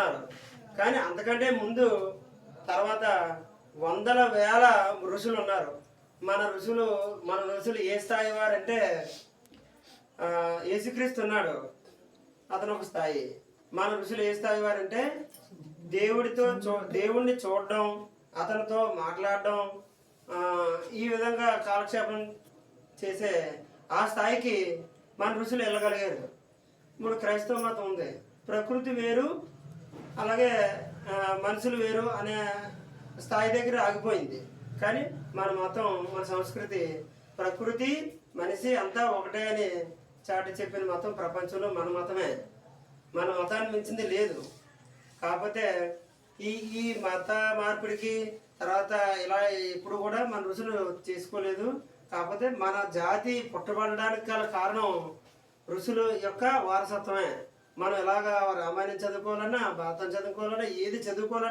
ఉన్నారు కానీ అంతకంటే ముందు తర్వాత వందల వేల ఋషులు ఉన్నారు. మన ఋషులు మన ఋషులు ఏ స్థాయి వారంటే యేసుక్రీస్తు ఉన్నాడు. అతను ఒక స్థాయి. మన ఋషులు ఏ స్థాయి వారంటే దేవుడితో చూ దేవుణ్ణి చూడడం అతనితో మాట్లాడడం ఈ విధంగా కాలక్షేపం చేసే ఆ స్థాయికి మన ఋషులు వెళ్ళగలిగారు. ఇప్పుడు క్రైస్తవ మతం ఉంది. ప్రకృతి వేరు అలాగే మనుషులు వేరు అనే స్థాయి దగ్గర ఆగిపోయింది. కానీ మన మతం మన సంస్కృతి ప్రకృతి మనిషి అంతా ఒకటే అని చాటి చెప్పిన మతం ప్రపంచంలో మన మతమే. మన మతాన్ని మించింది లేదు. కాకపోతే ఈ ఈ మత మార్పిడికి తర్వాత ఇలా ఇప్పుడు కూడా మన రుసులు చేసుకోలేదు. కాకపోతే మన జాతి పుట్టబడడానికి గల కారణం ఋషుల యొక్క వారసత్వమే. మనం ఎలాగా రామాయణం చదువుకోవాలన్నా భారతం చదువుకోవాలన్నా ఏది చదువుకోవాలన్నా